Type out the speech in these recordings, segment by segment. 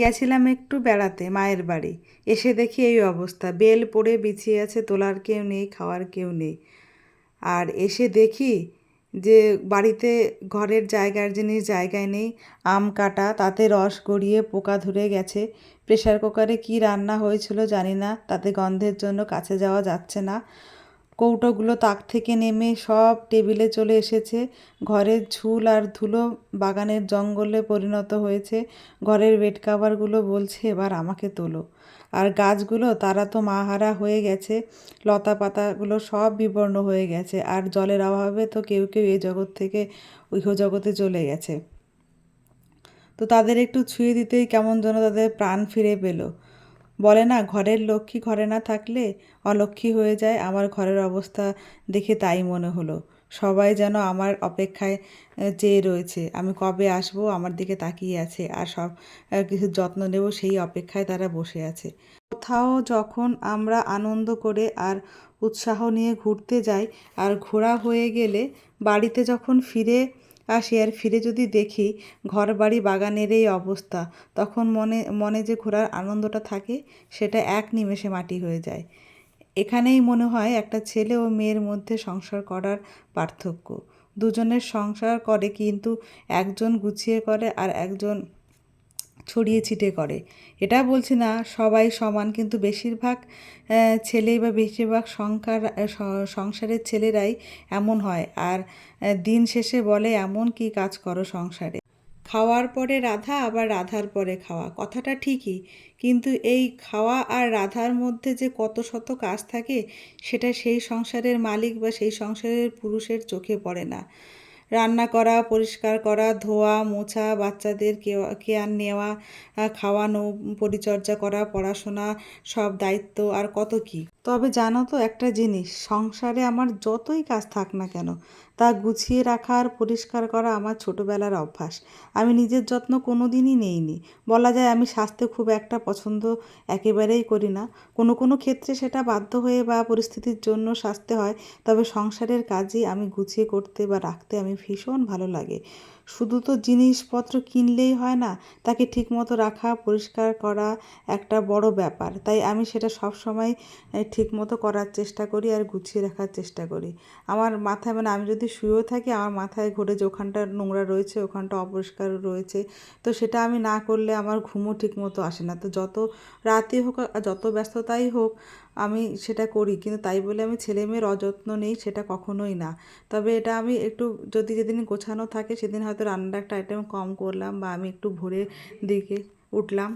গেছিলাম একটু বেড়াতে, মায়ের বাড়ি। এসে দেখি এই অবস্থা। বেল পড়ে বিছিয়ে আছে, তোলার কেউ নেই, খাওয়ার কেউ নেই। আর এসে দেখি যে বাড়িতে ঘরের জায়গার জিনিস জায়গায় নেই, আম কাটা, তাতে রস গড়িয়ে পোকা ধরে গেছে। প্রেশার কুকারে কি রান্না হয়েছিল জানি না, তাতে গন্ধের জন্য কাছে যাওয়া যাচ্ছে না। কৌটোগুলো তাক থেকে নেমে সব টেবিলে চলে এসেছে। ঘরের ঝুল আর ধুলো বাগানের জঙ্গলে পরিণত হয়েছে। ঘরের বেড কাভারগুলো বলছে, এবার আমাকে তোলো। আর গাছগুলো, তারা তো মাহারা হয়ে গেছে। লতা পাতাগুলো সব বিবর্ণ হয়ে গেছে। আর জলের অভাবে তো কেউ কেউ এই জগৎ থেকে ইহ জগতে চলে গেছে। তো তাদের একটু ছুঁয়ে দিতেই কেমন যেন তাদের প্রাণ ফিরে পেল। বলে না, ঘরের লক্ষ্মী ঘরে না থাকলে অলক্ষ্মী হয়ে যায়, আমার ঘরের অবস্থা দেখে তাই মনে হলো। সবাই যেন আমার অপেক্ষায় চেয়ে রয়েছে। আমি কবে আসব আমার দিকে তাকিয়ে আছে, আর সব কিছু যত্ন নেব সেই অপেক্ষায় তারা বসে আছে। কোথাও যখন আমরা আনন্দ করে আর উৎসাহ নিয়ে ঘুরতে যাই, আর ঘোরা হয়ে গেলে বাড়িতে যখন ফিরে আসি আর ফিরে যদি দেখি ঘর বাড়ি বাগানের এই অবস্থা, তখন মনে মনে যে ঘোরার আনন্দটা থাকে, সেটা এক নিমেষে মাটি হয়ে যায়। এখানেই মনে হয় একটা ছেলে ও মেয়ের মধ্যে সংসার করার পার্থক্য। দুজনের সংসার করে কিন্তু একজন গুছিয়ে করে আর একজন ছড়িয়ে ছিটে করে। এটা বলছি না, সবাই সমান, কিন্তু বেশিরভাগ ছেলেই বা বেশিরভাগ সংখ্যার সংসারের ছেলেরাই এমন হয়। আর দিন শেষে বলে, এমন কি কাজ করো সংসারে? খাওয়ার পরে রাধা, আবার রাধার পরে খাওয়া। কথাটা ঠিকই, কিন্তু এই খাওয়া আর রাধার মধ্যে যে কত শত কাজ থাকে, সেটা সেই সংসারের মালিক বা সেই সংসারের পুরুষের চোখে পড়ে না। রান্না করা, পরিষ্কার করা, ধোয়া, মোছা, বাচ্চাদের কেয়ার নেওয়া খাওয়ানো, পরিচর্যা করা, পড়াশোনা, সব দায়িত্ব আর কত কি? তবে জানো তো একটা জিনিস, সংসারে আমার যতই কাজ থাক না কেন, তা গুছিয়ে রাখা আর পরিষ্কার করা আমার ছোটোবেলার অভ্যাস। আমি নিজের যত্ন কোনো দিনই নেইনি। বলা যায় আমি স্বাস্থ্য খুব একটা পছন্দ একেবারেই করি না। কোনো কোনো ক্ষেত্রে সেটা বাধ্য হয়ে বা পরিস্থিতির জন্য স্বাস্থ্য হয়, তবে সংসারের কাজই আমি গুছিয়ে করতে বা রাখতে আমি ভীষণ ভালো লাগে। শুধু তো জিনিসপত্র কিনলেই হয় না, তাকে ঠিকমতো রাখা, পরিষ্কার করা একটা বড় ব্যাপার। তাই আমি সেটা সব সময় ঠিকমতো করার চেষ্টা করি আর গুছিয়ে রাখার চেষ্টা করি। আমার মাথায় মানে আমি যদি শুয়েও থাকি, আমার মাথায় ঘুরে যে ওখানটা নোংরা রয়েছে, ওখানটা অপরিষ্কার রয়েছে, তো সেটা আমি না করলে আমার ঘুমও ঠিকমতো আসে না। তো যত রাতই হোক যত ব্যস্ততাই হোক আমি সেটা করি, কিন্তু তাই বলে আমি ছেলে মেয়ের অযত্ন নেই সেটা কখনোই না। তবে এটা আমি একটু যদি যেদিন গোছানো থাকে সেদিন হয়তো রান্নার একটা আইটেম কম করলাম বা আমি একটু ভোরের দিকে উঠলাম।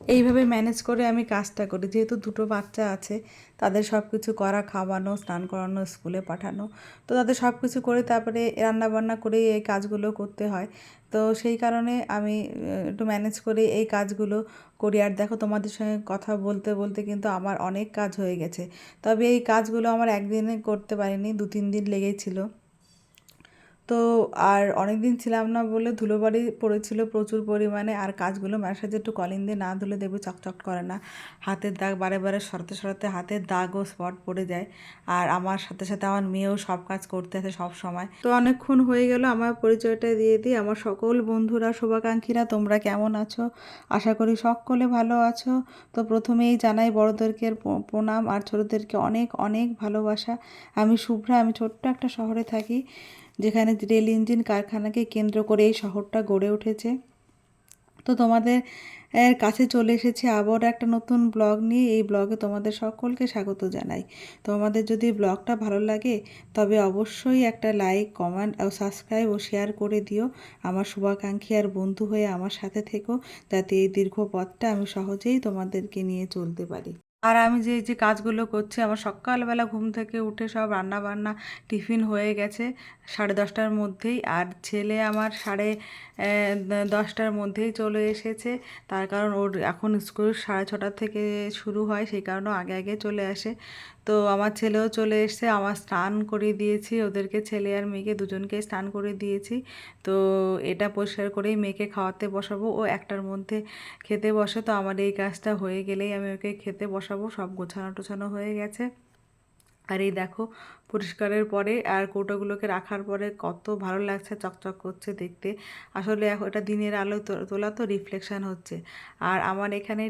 এইভাবে ম্যানেজ করে আমি কাজটা করি। যেহেতু দুটো বাচ্চা আছে, তাদের সব কিছু করা, খাওয়ানো, স্নান করানো, স্কুলে পাঠানো, তো তাদের সব কিছু করে তারপরে রান্নাবান্না করে এই কাজগুলো করতে হয়। তো সেই কারণে আমি একটু ম্যানেজ করে এই কাজগুলো করি। আর দেখো তোমাদের সঙ্গে কথা বলতে বলতে কিন্তু আমার অনেক কাজ হয়ে গেছে। তবে এই কাজগুলো আমার একদিনে করতে পারিনি দু তিন দিন লেগেছিলো তো আর অনেক দিন ছিলাম না বলে ধুলোবাড়ি পড়েছিল প্রচুর পরিমাণে। আর কাজগুলো মায়ের সাথে একটু কলিন দিয়ে না ধুলে দেখবে চকচক করে না। হাতের দাগ বারে বারে সরাতে সরাতে হাতের দাগও স্পট পড়ে যায়। আর আমার সাথে সাথে আমার মেয়েও সব কাজ করতে আছে সব সময়। তো অনেকক্ষণ হয়ে গেল আমার পরিচয়টা দিয়ে দিই। আমার সকল বন্ধুরা, শুভাকাঙ্ক্ষীরা, তোমরা কেমন আছো? আশা করি সকলে ভালো আছো। তো প্রথমেই জানাই বড়োদেরকে প্রণাম। আর ছোটোদেরকে অনেক অনেক ভালোবাসা। আমি শুভ্রা, আমি ছোট্ট একটা শহরে থাকি। যেখানে রেল ইঞ্জিন কারখানাকে কেন্দ্র করে এই শহরটা গড়ে উঠেছে। তো তোমাদের, এর কাছে চলে এসেছে আবার একটা নতুন ব্লগ নিয়ে। এই ব্লগে তোমাদের সকলকে স্বাগত জানাই। তোমাদের যদি ব্লগটা ভালো লাগে, তবে অবশ্যই একটা লাইক, কমেন্ট ও সাবস্ক্রাইব ও শেয়ার করে দিও। আমার শুভাকাঙ্ক্ষী আর বন্ধু হয়ে আমার সাথে থেকো, যাতে এই দীর্ঘ পথটা আমি সহজেই তোমাদেরকে নিয়ে চলতে পারি। আর আমি যে যে কাজগুলো করছি, আমার সকালবেলা ঘুম থেকে উঠে সব রান্না বান্না টিফিন হয়ে গেছে সাড়ে দশটার মধ্যেই। আর ছেলে আমার সাড়ে দশটার মধ্যেই চলে এসেছে। তার কারণ ওর এখন স্কুল সাড়ে ছটার থেকে শুরু হয়, সেই কারণে আগে আগে চলে আসে। তো আমার ছেলেও চলে এসছে, আমার স্নান করে দিয়েছি। ওদেরকে, ছেলে আর মেয়েকে দুজনকে স্নান করে দিয়েছি। তো এটা পরিষ্কার করেই মেয়েকে খাওয়াতে বসাবো। ও একটার মধ্যে খেতে বসে। তো আমার এই কাজটা হয়ে গেলেই আমি ওকে খেতে বসাবো। সব গোছানো টোছানো হয়ে গেছে। আর এই দেখো, পরিষ্কারের পরে আর কৌটোগুলোকে রাখার পরে কত ভালো লাগছে, চকচক করছে দেখতে। আসলে এটা দিনের আলো তোলা তো রিফ্লেকশান হচ্ছে। আর আমার এখানে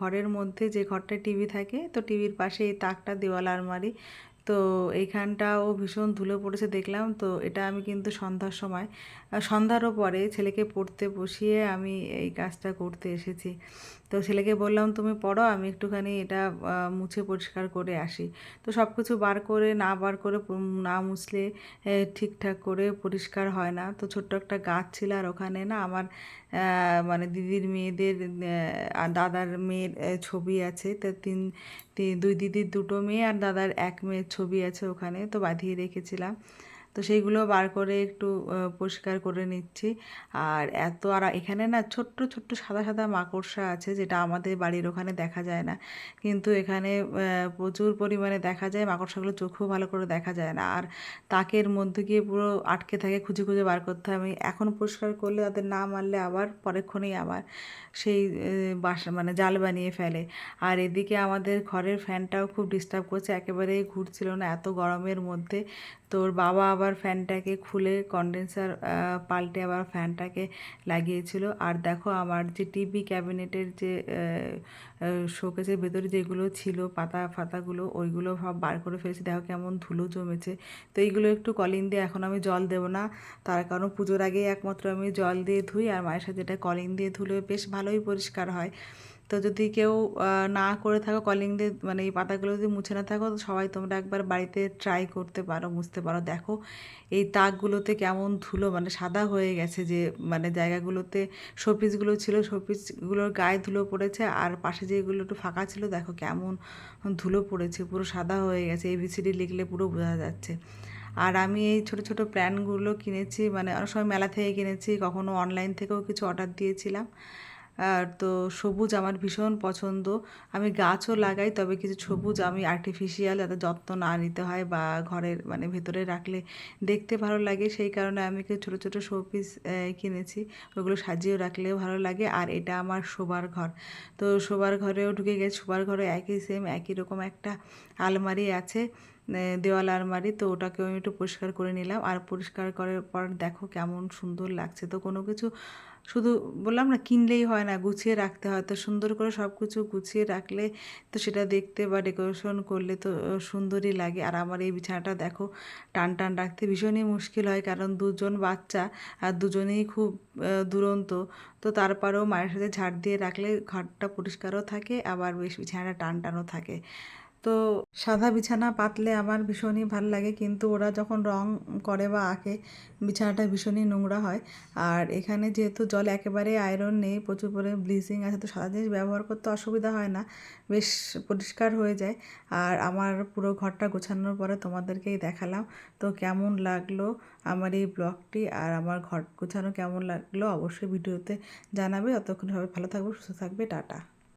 ঘরের মধ্যে যে ঘরটায় টিভি থাকে, তো টিভির পাশে এই তাকটা দেওয়াল আলমারি তো এইখানটাও ভীষণ ধুলো পড়েছে দেখলাম, তো এটা আমি কিন্তু সন্ধ্যার সময় সন্ধ্যারও পরে ছেলেকে পড়তে বসিয়ে আমি এই কাজটা করতে এসেছি। তো ছেলেকে বললাম, তুমি পড়ো, আমি একটুখানি এটা মুছে পরিষ্কার করে আসি। তো সব কিছু বার করে, না বার করে না মুছলে ঠিকঠাক করে পরিষ্কার হয় না। তো ছোট্ট একটা গাছ ছিল আর ওখানে না আমার মানে দিদির মেয়েদের দাদার মেয়ের ছবি আছে। তো তিন দুই দিদির দুটো মেয়ে আর দাদার এক মেয়ের ছবি আছে ওখানে, তো বাঁধিয়ে রেখেছিলাম। তো সেইগুলো বার করে একটু পরিষ্কার করে নিচ্ছি। আর এত, আর এখানে না ছোট্ট ছোট্ট সাদা সাদা মাকড়সা আছে যেটা আমাদের বাড়ির ওখানে দেখা যায় না। কিন্তু এখানে প্রচুর পরিমাণে দেখা যায়, মাকড়সাগুলো চোখেও ভালো করে দেখা যায় না। আর তাকের মধ্যে গিয়ে পুরো আটকে থাকে, খুঁজে খুঁজে বার করতে হয়। আমি এখন পরিষ্কার করলে তাদের না মারলে আবার পরেক্ষণেই আবার সেই বাসা মানে জাল বানিয়ে ফেলে। আর এদিকে আমাদের ঘরের ফ্যানটাও খুব ডিস্টার্ব করছে, একেবারেই ঘুরছিল না, এত গরমের মধ্যে। তোর বাবা আবার ফ্যানটাকে খুলে কন্ডেন্সার পাল্টে আবার ফ্যানটাকে লাগিয়েছিল। আর দেখো আমার যে টিভি ক্যাবিনেটের যে শোকেসের ভেতরে যেগুলো ছিল, পাতা ফাতাগুলো, ওইগুলো সব বার করে ফেলেছি। দেখো কেমন ধুলো জমেছে। তো এইগুলো একটু কলিং দিয়ে এখন আমি জল দেবো না। তার কারণ পুজোর আগেই একমাত্র আমি জল দিয়ে ধুই। আর মায়ের সাথে এটা কলিং দিয়ে ধুলে বেশ ভালোই পরিষ্কার হয়। তো যদি কেউ না করে থাকো কলিং দিয়ে মানে এই পাতাগুলো যদি মুছে না থাকো, সবাই তোমরা একবার বাড়িতে ট্রাই করতে পারো মুছতে পারো। দেখো, এই তাকগুলোতে কেমন ধুলো মানে সাদা হয়ে গেছে যে মানে জায়গাগুলোতে শোপিসগুলো ছিল শোপিসগুলোর গায়ে ধুলো পড়েছে আর পাশে যেগুলো একটু ফাঁকা ছিল, দেখো কেমন ধুলো পড়েছে, পুরো সাদা হয়ে গেছে। এবিসিডি লিখলে পুরো বোঝা যাচ্ছে। আর আমি এই ছোট ছোট প্ল্যানগুলো কিনেছি মানে অনেক সময় মেলা থেকে কিনেছি, কখনো অনলাইন থেকেও কিছু অর্ডার দিয়েছিলাম। আর তো সবুজ আমার ভীষণ পছন্দ। আমি গাছও লাগাই, তবে কিছু সবুজ আমি আর্টিফিশিয়াল যাতে যত্ন না নিতে হয় বা ঘরের মানে ভেতরে রাখলে দেখতে ভালো লাগে। সেই কারণে আমি কিছু ছোটো ছোটো শোপিস কিনেছি। ওগুলো সাজিয়েও রাখলেও ভালো লাগে আর এটা আমার শোবার ঘর। তো শোবার ঘরেও ঢুকে গেছে, শোবার ঘরে একই সেম একই রকম একটা আলমারি আছে দেওয়াল আলমারি। তো ওটাকেও আমি একটু পরিষ্কার করে নিলাম। আর পরিষ্কার করার পর দেখো কেমন সুন্দর লাগছে। তো কোনো কিছু শুধু বললাম না, কিনলেই হয় না, গুছিয়ে রাখতে হয়। তো সুন্দর করে সব কিছু গুছিয়ে রাখলে তো সেটা দেখতে বা ডেকোরেশন করলে তো সুন্দরই লাগে। আর আমার এই বিছানাটা দেখো, টান টান রাখতে ভীষণই মুশকিল হয়, কারণ দুজন বাচ্চা আর দুজনেই খুব দুরন্ত। তো তারপরেও মায়ের সাথে ঝাড় দিয়ে রাখলে ঘরটা পরিষ্কারও থাকে, আবার বেশ বিছানাটা টান টানও থাকে। তো সাদা বিছানা পাতলে আমার ভীষণই ভালো লাগে। কিন্তু ওরা যখন রং করে বা আঁকে, বিছানাটা ভীষণই নোংরা হয়। আর এখানে যেহেতু জল একেবারে আয়রন নেই, প্রচুর পরিমাণে ব্লিচিং আছে, তো সাদা জিনিস ব্যবহার করতে অসুবিধা হয় না। বেশ পরিষ্কার হয়ে যায়। আর আমার পুরো ঘরটা গোছানোর পরে তোমাদেরকেই দেখালাম। তো কেমন লাগল আমার এই ব্লগটি আর আমার ঘর গোছানো কেমন লাগল? অবশ্যই ভিডিওতে জানাবে। ততক্ষণ সবাই ভালো থাকবে, সুস্থ থাকবে। টাটা।